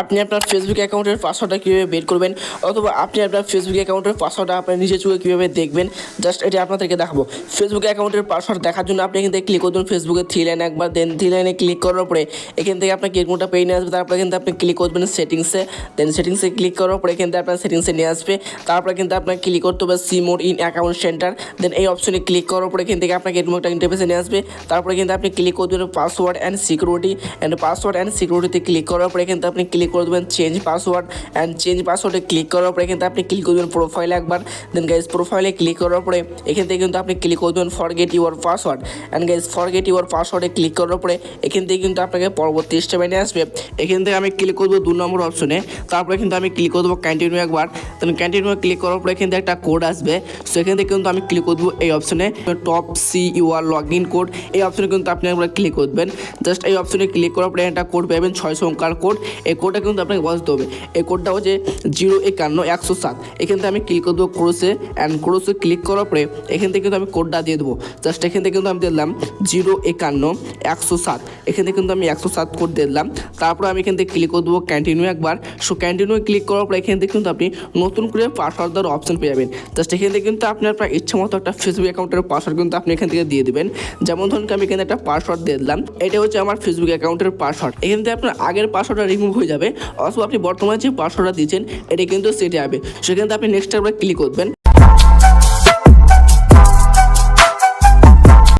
আপনি আপনার ফেসবুক অ্যাকাউন্টের পাসওয়ার্ডটা কীভাবে বের করবেন অথবা আপনি আপনার ফেসবুক অ্যাকাউন্টের পাসওয়ার্ডটা আপনার নিজে চুয়ে কীভাবে দেখবেন? জাস্ট এটা আপনাদেরকে দেখাবো। ফেসবুক অ্যাকাউন্টের পাসওয়ার্ড দেখার জন্য আপনি এখান থেকে ক্লিক করবেন ফেসবুকে থ্রি লাইন একবার দেন থ্রি লাইনে ক্লিক করার পরে এখান থেকে আপনাকে এরকমটা পেয়ে নিয়ে আসবে। তারপরে কিন্তু আপনি ক্লিক করবেন সেটিংসে দেন সেটিংসে ক্লিক করার পরে থেকে আপনার সেটিংসে নিয়ে আসবে। তারপরে কিন্তু আপনাকে ক্লিক করতে হবে see more in account centre then এই অপশনে ক্লিক করার পরে এখান থেকে আপনাকে এরকম একটা ইন্টারফেসে নিয়ে আসবে। তারপরে কিন্তু আপনি ক্লিক করে দেবেন password and security and password and সিকিউরিটিতে click করার পরে কিন্তু আপনি ক্লিক করে দেবেন চেঞ্জ পাসওয়ার্ড অ্যান্ড চেঞ্জ পাসওয়ার্ডে ক্লিক করার পরে কিন্তু আপনি ক্লিক করবেন প্রোফাইলে একবার। দেন গাইজ প্রোফাইলে ক্লিক করার পরে এখান থেকে কিন্তু আপনি ক্লিক করবেন forget your password and guys forget your পাসওয়ার্ডে click করার পরে এখান থেকে কিন্তু আপনাকে পরবর্তী স্টেপে নিয়ে আসবে। এখান থেকে আমি ক্লিক করব দু নম্বর অপশনে তারপরে কিন্তু আমি ক্লিক করব কন্টিনিউ একবার। দেন কন্টিনিউ ক্লিক করার পরে এখান থেকে একটা কোড আসবে। সো এখান থেকে কিন্তু আমি ক্লিক করব এই অপশনে top see your login code এই অপশনে কিন্তু আপনি একবার ক্লিক করবেন জাস্ট এই অপশনে ক্লিক করার পরে একটা কোড পাবেন, ছয় সংখ্যার কোড এই কোডটা কিন্তু আপনাকে বসাতে হবে। এই কোডটা হচ্ছে জিরো একান্ন একশো সাত। এখান থেকে আমি ক্লিক করে দেবো ক্রোসে অ্যান্ড ক্রোসে ক্লিক করার পরে এখান থেকে কিন্তু আমি কোডটা দিয়ে দেবো। জাস্ট এখান থেকে কিন্তু আমি দিলাম জিরো একান্ন একশো সাত। এখান কিন্তু আমি একশো সাত কোড দিলাম। তারপর আমি এখান থেকে ক্লিক করে দেবো কন্টিনিউ একবার। সো কন্টিনিউ ক্লিক করার পর এখান থেকে কিন্তু আপনি নতুন করে পাসওয়ার্ড দেওয়ার অপশন পেয়ে যাবেন। জাস্ট এখান থেকে কিন্তু আপনি আপনার ইচ্ছা মতো একটা ফেসবুক অ্যাকাউন্টের পাসওয়ার্ড কিন্তু আপনি এখান থেকে দিয়ে দেবেন। যেমন ধরুন আমি এখানে একটা পাসওয়ার্ড দিয়ে দিলাম। এটা হচ্ছে আমার ফেসবুক অ্যাকাউন্টের পাসওয়ার্ড এখান থেকে আপনার আগের পাসওয়ার্ডটা রিমুভ হয়ে যাবে। অথবা আপনি বর্তমানে যে পাসওয়ার্ডটা দিয়েছেন, এটা কিন্তু সেটে যাবে। সেখান থেকে আপনি নেক্সট একবার ক্লিক করবেন।